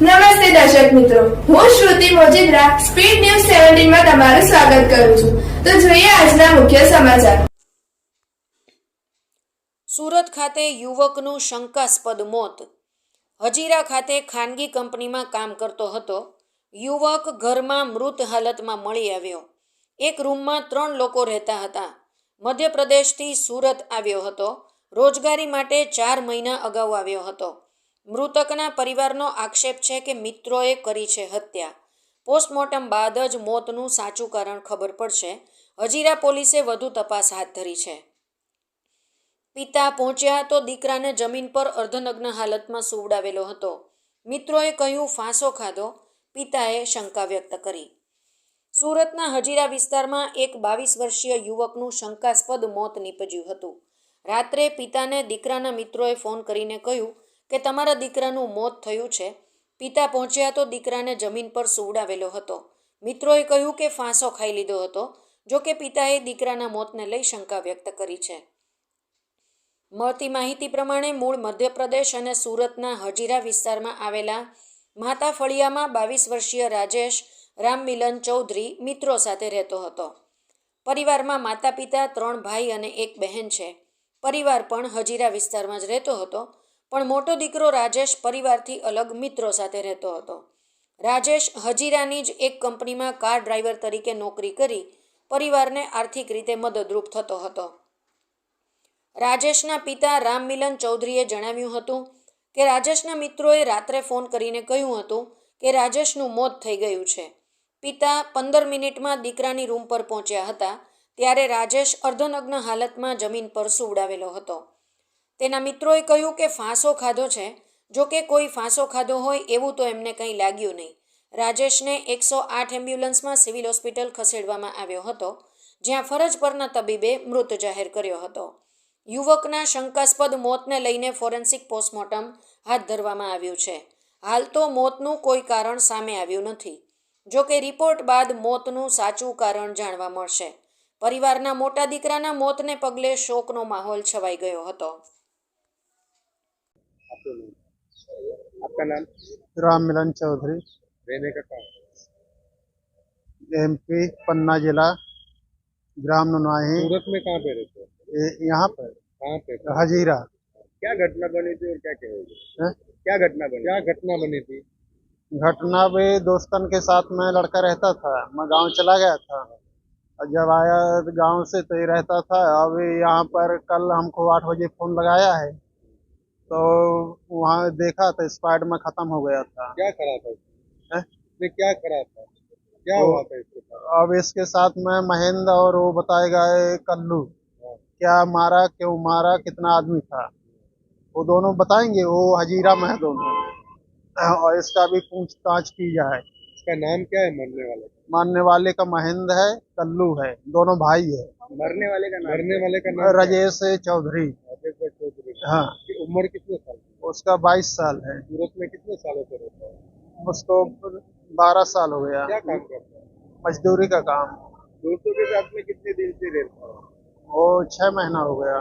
નમસ્તે દર્શક મિત્રો. હું શ્રુતિ મોજીદ્રા, સ્પીડ ન્યૂઝ સેવન્ટીનમાં તમારું સ્વાગત કરું છું. તો જોઈએ આજના મુખ્ય સમાચાર. સુરત ખાતે યુવકનું શંકાસ્પદ મોત. હજીરા ખાતે ખાનગી કંપનીમાં કામ કરતો હતો. યુવક ઘરમાં મૃત હાલતમાં મળી આવ્યો. એક રૂમમાં ત્રણ લોકો રહેતા હતા. મધ્યપ્રદેશથી સુરત આવ્યો હતો. રોજગારી માટે ચાર મહિના અગાઉ આવ્યો હતો. મૃતકના પરિવારનો આક્ષેપ છે કે મિત્રોએ કરી છે હત્યા. પોસ્ટમોર્ટમ બાદ જ મોતનું સાચું કારણ ખબર પડશે. હજીરા પોલીસે વધુ તપાસ હાથ ધરી છે. પિતા પહોંચ્યા તો દીકરાને જમીન પર અર્ધનગ્ન હાલતમાં સુવડાવેલો હતો. મિત્રોએ કહ્યું, ફાંસો ખાધો. પિતાએ શંકા વ્યક્ત કરી. સુરતના હજીરા વિસ્તારમાં એક બાવીસ વર્ષીય યુવકનું શંકાસ્પદ મોત નીપજ્યું હતું. રાત્રે પિતાને દીકરાના મિત્રોએ ફોન કરીને કહ્યું કે તમારા દીકરાનું મોત થયું છે. પિતા પહોંચ્યા તો દીકરાને જમીન પર સુવડાવેલો હતો. મિત્રોએ કહ્યું કે ફાંસો ખાઈ લીધો હતો, જો કે પિતાએ દીકરાના મોતને લઈ શંકા વ્યક્ત કરી છે. મળતી માહિતી પ્રમાણે મૂળ મધ્યપ્રદેશ અને સુરતના હજીરા વિસ્તારમાં આવેલા માતા ફળિયામાં બાવીસ વર્ષીય રાજેશ રામમિલન ચૌધરી મિત્રો સાથે રહેતો હતો. પરિવારમાં માતા પિતા ત્રણ ભાઈ અને એક બહેન છે. પરિવાર પણ હજીરા વિસ્તારમાં જ રહેતો હતો. પણ મોટો દીકરો રાજેશ પરિવારથી અલગ મિત્રો સાથે રહેતો હતો. રાજેશ હજીરાની જ એક કંપનીમાં કાર ડ્રાઈવર તરીકે નોકરી કરી પરિવારને આર્થિક રીતે મદદરૂપ થતો હતો. રાજેશના પિતા રામમિલન ચૌધરીએ જણાવ્યું હતું કે, રાજેશના મિત્રોએ રાત્રે ફોન કરીને કહ્યું હતું કે, રાજેશનું મોત થઈ ગયું છે. પિતા પંદર મિનિટમાં દીકરાની રૂમ પર પહોંચ્યા હતા, ત્યારે રાજેશ અર્ધનગ્ન હાલતમાં જમીન પર સુવડાવેલો હતો. તેના મિત્રોએ કહ્યું કે ફાંસો ખાધો છે. જો કે કોઈ ફાંસો ખાધો હોય એવું તો એમને કંઈ લાગ્યું નહીં. રાજેશને એકસો આઠ એમ્બ્યુલન્સમાં સિવિલ હોસ્પિટલ ખસેડવામાં આવ્યો હતો, જ્યાં ફરજ પરના તબીબે મૃત જાહેર કર્યો હતો. યુવકના શંકાસ્પદ મોતને લઈને ફોરેન્સિક પોસ્ટમોર્ટમ હાથ ધરવામાં આવ્યું છે. હાલ તો મોતનું કોઈ કારણ સામે આવ્યું નથી. જો કે રિપોર્ટ બાદ મોતનું સાચું કારણ જાણવા મળશે. પરિવારના મોટા દીકરાના મોતને પગલે શોકનો માહોલ છવાઈ ગયો હતો. आपका नाम? राम मिलन चौधरी। रहने का कहाँ एमपी पन्ना जिला ग्राम नुनाही। सूरत में कहाँ पे रहते हो? यहाँ पर। कहाँ पे? हजीरा। क्या घटना बनी थी और क्या कहोगे? है? क्या घटना बनी? क्या घटना बनी थी? घटना भी दोस्तन के साथ में लड़का रहता था मैं गाँव चला गया था। और जब आया गाँव से तो ये रहता था अब यहाँ पर कल हमको आठ बजे फ़ोन लगाया है। तो वहाँ देखा तो स्पाइड में ख़त्म हो गया था। क्या करा था क्या करा था क्या वो- हुआ था इसके साथ? अब इसके साथ में महेंद्र और वो बताएगा कल्लू। हाँ। क्या मारा क्यों मारा कितना आदमी था? वो दोनों बताएँगे वो हजीरा में है दोनों। और इसका भी पूछताछ की जाए। इसका नाम क्या है मरने वाले का? मानने वाले का महेंद्र है कल्लू है दोनों भाई है। मरने वाले का नाम मरने वाले का नाम राजेश चौधरी। राजेश चौधरी। हाँ। उम्र कितने साल उसका बाईस साल है। सूरत में कितने सालों से रहता है? उसको बारह साल हो गया। क्या काम करता है? मजदूरी का काम। दोस्तों के साथ में कितने दिन से रहता है? वो छः महीना हो गया।